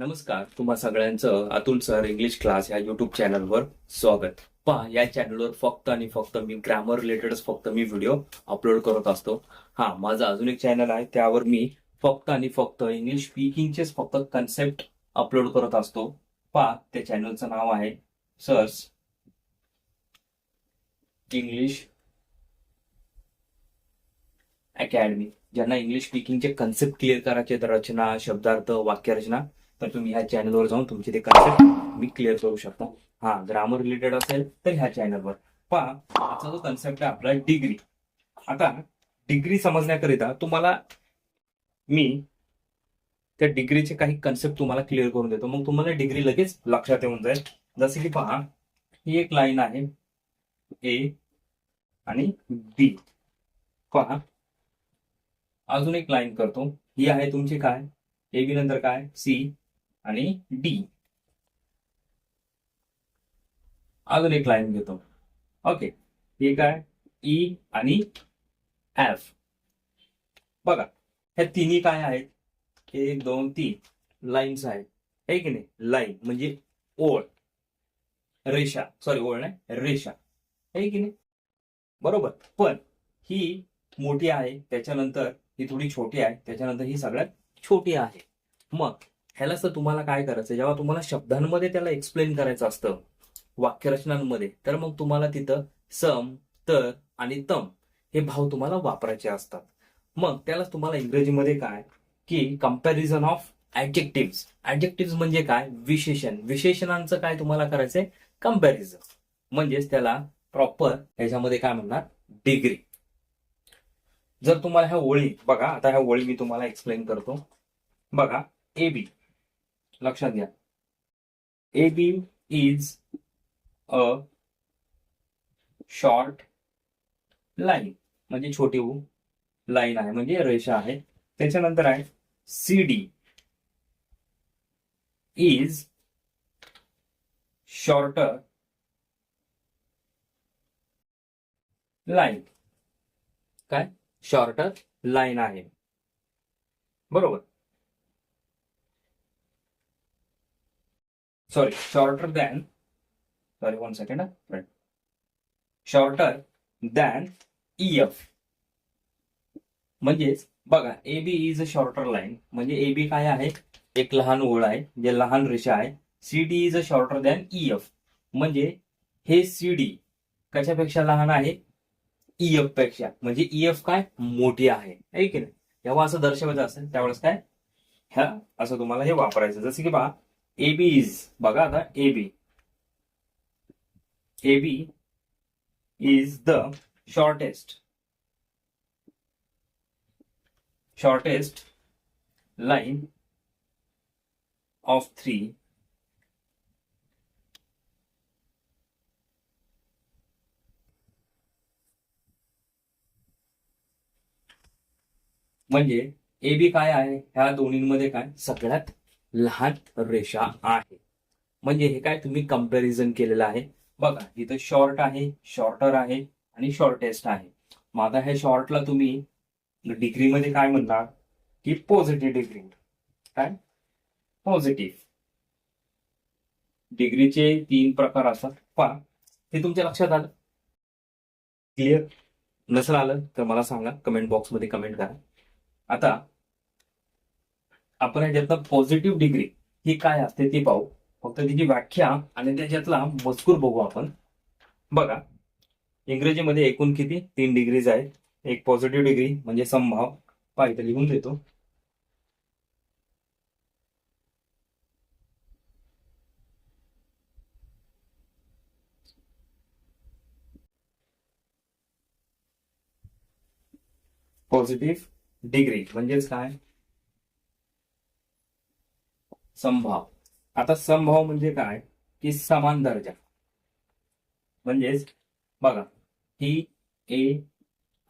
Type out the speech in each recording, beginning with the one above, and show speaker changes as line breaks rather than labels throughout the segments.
नमस्कार तुम्हा सगळ्यांचं अतुल सर इंग्लिश क्लास या युट्यूब चॅनलवर स्वागत. पहा या चॅनलवर फक्त आणि फक्त मी ग्रामर रिलेटेडच फक्त मी व्हिडिओ अपलोड करत असतो. हा माझं अजून एक चॅनल आहे त्यावर मी फक्त आणि फक्त इंग्लिश स्पीकिंगचेच फक्त कन्सेप्ट अपलोड करत असतो. पहा त्या चॅनलचं नाव आहे सर्स इंग्लिश अकॅडमी ज्यांना इंग्लिश स्पीकिंगचे कन्सेप्ट क्लिअर करायचे तर रचना शब्दार्थ वाक्यरचना तर तुम्ही ह्या चॅनलवर जाऊन तुमचे ते कन्सेप्ट मी क्लिअर करू शकता. हा ग्रामर रिलेटेड असेल तर ह्या चॅनलवर पहा आजचा जो कन्सेप्ट आहे आपला डिग्री आता डिग्री समजण्याकरिता तुम्हाला मी त्या डिग्रीचे काही कन्सेप्ट तुम्हाला क्लिअर करून देतो. मग तुम्हाला डिग्री लगेच लक्षात येऊन जाईल. जसे की पहा ही एक लाईन आहे ए आणि बी पहा अजून एक लाईन करतो. ही आहे तुमची काय? ए बी नंतर काय? सी आणि डी अजून एक लाईन घेतो. ओके हे काय? ई आणि एफ बघा. ह्या तिन्ही काय आहेत? एक दोन तीन. लाईन्स आहेत. हे की नाही? लाईन म्हणजे ओळ. रेषा. सॉरी ओळ नाही. रेषा. हे की नाही? बरोबर. पण ही मोठी आहे. त्याच्यानंतर ही थोडी छोटी आहे. त्याच्यानंतर ही सगळ्यात छोटी आहे. मग ह्यालाच तर तुम्हाला काय करायचं जेव्हा तुम्हाला शब्दांमध्ये त्याला एक्सप्लेन करायचं असतं वाक्यरचनांमध्ये तर मग तुम्हाला तिथं सम तर आणि तम हे भाव तुम्हाला वापरायचे असतात. मग त्याला तुम्हाला इंग्रजीमध्ये काय? की कंपॅरिझन ऑफ ऍडजेक्टिव्ह ऍडजेक्टिव्ह म्हणजे काय? विशेषण. विशेषणांचं काय तुम्हाला करायचंय? कंपॅरिझन म्हणजेच त्याला प्रॉपर ह्याच्यामध्ये काय म्हणणार? डिग्री जर तुम्हाला ह्या ओळी बघा आता ह्या ओळी मी तुम्हाला एक्सप्लेन करतो. बघा ए बी लक्षात घ्या. A B is a short line म्हणजे छोटी लाईन आहे. म्हणजे रेषा आहे. त्याच्यानंतर आहे C D is shorter line काय? शॉर्टर लाईन आहे. बरोबर. Sorry shorter than sorry one second shorter than E F म्हणजेच बघा A B is a shorter line म्हणजे ए बी काय आहे? एक लहान ओळ आहे जे लहान रेषा आहे. C D is a shorter than E F म्हणजे हे सी डी कशापेक्षा लहान आहे? ई एफपेक्षा. म्हणजे ई एफ काय? मोठी आहे. की नाही? जेव्हा असं दर्शवायचं असेल त्यावेळेस काय? ह्या असं तुम्हाला हे वापरायचं. जसं की पहा ए बी इज बघा आता A B A B is the shortest shortest line of three म्हणजे ए बी काय आहे? ह्या दोन्हींमध्ये काय? सगळ्यात लहान रेषा आहे. म्हणजे हे काय तुम्ही कंपॅरिझन केलेलं आहे. बघा इथं शॉर्ट आहे शॉर्टर आहे आणि शॉर्टेस्ट आहे. मग आता ह्या शॉर्टला तुम्ही डिग्रीमध्ये काय म्हणणार? की पॉझिटिव्ह डिग्री काय? पॉझिटिव्ह डिग्रीचे तीन प्रकार असतात. पहा हे तुमच्या लक्षात आलं? क्लिअर नसेल आलं तर मला सांगा. कमेंट बॉक्समध्ये कमेंट करा. आता आपण याच्यातला पॉझिटिव्ह डिग्री ही काय असते ती पाहू. फक्त तिची व्याख्या आणि त्याच्यातला मजकूर बघू आपण. बघा इंग्रजीमध्ये एकूण किती? तीन डिग्रीज आहेत एक पॉझिटिव्ह डिग्री म्हणजे संभाव पहा इथं लिहून देतो. पॉझिटिव्ह डिग्री म्हणजेच काय? समभाव. आता समभाव म्हणजे काय? की समान दर्जा. म्हणजेच बघा ही ए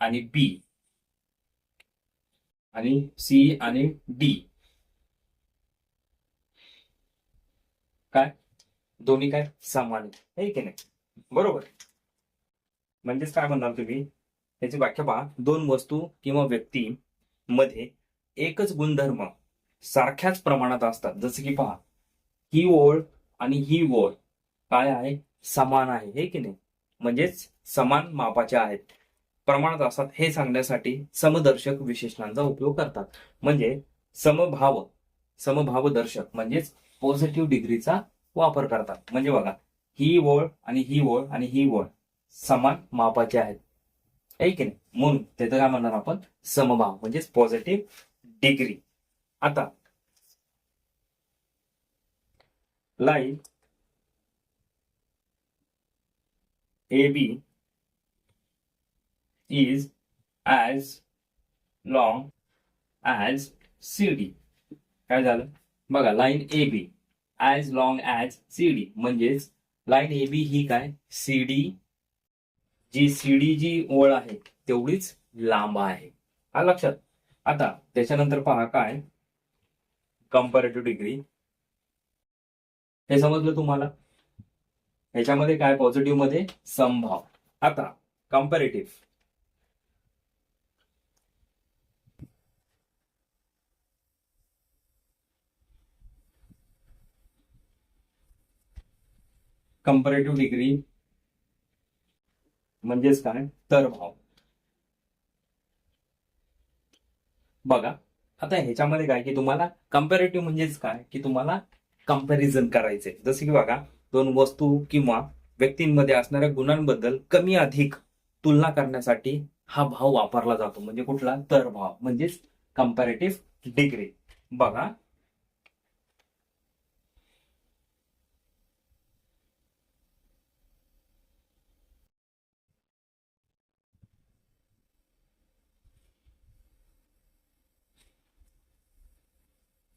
आणि बी आणि सी आणि डी काय? दोन्ही काय? समान आहे की नाही? बरोबर. म्हणजेच काय म्हणणार तुम्ही? त्याची व्याख्या पहा. दोन वस्तू किंवा व्यक्ती मध्ये एकच गुणधर्म सारख्याच प्रमाणात असतात. जसं की पहा ही ओळ आणि ही ओळ काय आहे? समान आहे हे की नाही? म्हणजेच समान मापाचे आहेत. प्रमाणात असतात हे सांगण्यासाठी समदर्शक विशेषणांचा उपयोग करतात. म्हणजे समभाव समभाव दर्शक म्हणजेच पॉझिटिव्ह डिग्रीचा वापर करतात. म्हणजे बघा ही ओळ आणि ही ओळ आणि ही ओळ समान मापाचे आहेत. आहे की नाही? म्हणून त्याचं काय म्हणणार आपण? समभाव म्हणजेच पॉझिटिव्ह डिग्री आता. Line A B is as long as C D काय झालं? बघा line A B as long as C D म्हणजेच लाईन ए बी ही काय? सी डी जी सी डी जी ओळ आहे तेवढीच लांब आहे. हा लक्षात. आता त्याच्यानंतर पहा काय? कम्पॅरेटिव्ह डिग्री हे समजलं तुम्हाला? ह्याच्यामध्ये काय? पॉझिटिव्हमध्ये संभाव आता कम्पॅरेटिव्ह कम्पॅरेटिव्ह डिग्री म्हणजेच काय? तर भाव. बघा. आता ह्याच्यामध्ये काय की तुम्हाला कम्पॅरेटिव्ह म्हणजेच काय? की तुम्हाला कंपॅरिझन करायचंय. जसं की बघा दोन वस्तू किंवा व्यक्तींमध्ये असणाऱ्या गुणांबद्दल कमी अधिक तुलना करण्यासाठी हा भाव वापरला जातो. म्हणजे कुठला? तर भाव. म्हणजेच कम्पॅरेटिव्ह डिग्री बघा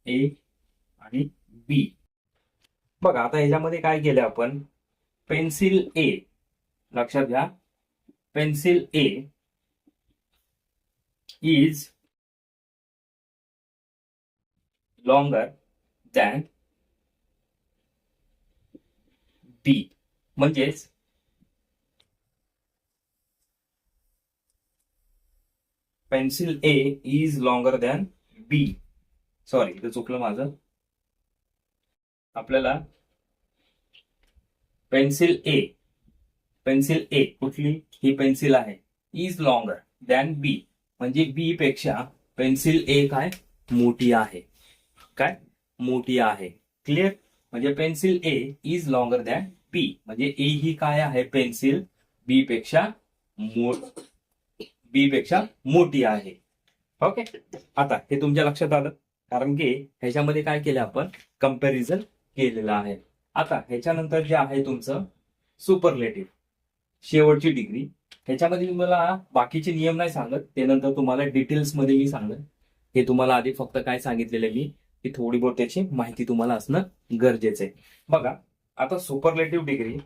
ए आणि बी बघा आता याच्यामध्ये काय केलं आपण? पेन्सिल ए लक्षात घ्या. Pencil A is longer than B म्हणजेच pencil A is longer than B sorry इथं चुकलं माझं. आपल्याला पेन्सिल ए पेन्सिल ए कुठली? ही पेन्सिल आहे. इज लॉंगर दॅन बी म्हणजे बी पेक्षा पेन्सिल ए काय? मोठी आहे. काय? मोठी आहे. क्लिअर म्हणजे pencil A is longer than B म्हणजे ए ही काय आहे? पेन्सिल बी पेक्षा बी पेक्षा मोठी आहे. ओके आता हे तुमच्या लक्षात आलं? कारण की ह्याच्यामध्ये काय केलं आपण? कंपॅरिझन केलेलं आहे. आता ह्याच्यानंतर जे आहे तुमचं सुपरलेटिव्ह शेवटची डिग्री ह्याच्यामध्ये मी मला बाकीचे नियम नाही सांगत. ते नंतर तुम्हाला डिटेल्समध्ये मी सांगत हे तुम्हाला आधी फक्त काय सांगितलेलं आहे मी की थोडी बहुत त्याची माहिती तुम्हाला असणं गरजेचं आहे. बघा आता सुपरलेटिव्ह डिग्री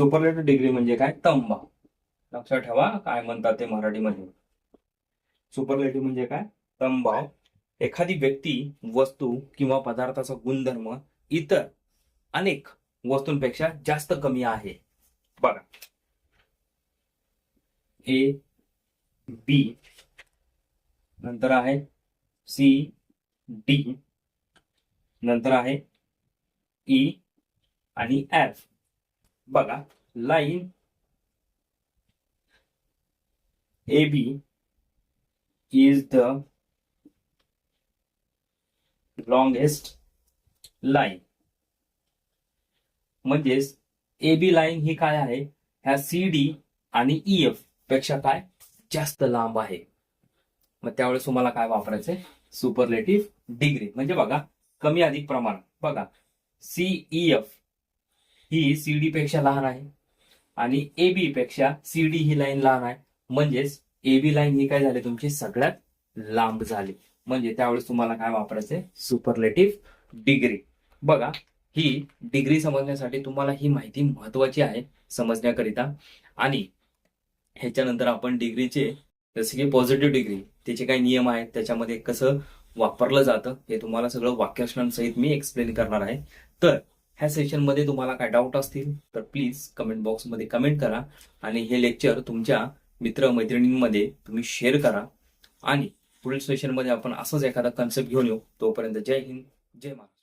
सुपरलेटिव्ह डिग्री म्हणजे काय? तंबा. लक्षात ठेवा काय म्हणतात ते मराठीमध्ये? सुपरलेटिव्ह म्हणजे काय? तंबाव एखादी व्यक्ती वस्तू किंवा पदार्थाचा गुणधर्म इतर अनेक वस्तूंपेक्षा जास्त कमी आहे. बघा. ए बी. नंतर आहे सी डी. नंतर आहे ई आणि एफ. बघा. Line A B is the longest line. म्हणजेच ए बी लाईन ही काय आहे? ह्या सी डी आणि ई एफपेक्षा काय जास्त लांब आहे. मग त्यावेळेस तुम्हाला काय वापरायचंय? Superlative degree. म्हणजे बघा कमी अधिक प्रमाण. बघा सीई एफ ही सी डी पेक्षा लहान आहे. आणि ए बी पेक्षा सी डी ही लाईन लहान आहे. म्हणजेच ए बी लाईन ही काय झाली? तुमची सगळ्यात लांब झाली. म्हणजे त्यावेळेस तुम्हाला काय वापरायचंय? सुपरलेटिव्ह डिग्री बघा ही डिग्री समजण्यासाठी तुम्हाला ही माहिती महत्वाची आहे समजण्याकरिता. आणि ह्याच्यानंतर आपण डिग्रीचे जसे की पॉझिटिव्ह डिग्री त्याचे काही नियम आहेत. त्याच्यामध्ये कसं वापरलं जातं हे तुम्हाला सगळं वाक्यरचनांसहित मी एक्सप्लेन करणार आहे. तर ह्या सेशनमध्ये तुम्हाला काय डाऊट असतील तर प्लीज कमेंट बॉक्समध्ये कमेंट करा. आणि हे लेक्चर तुमच्या मित्र मैत्रिणींमध्ये तुम्ही शेअर करा. आणि पुढील सेशनमध्ये आपण असंच एखादा कन्सेप्ट घेऊन येऊ. तोपर्यंत जय हिंद जय महाराष्ट्र.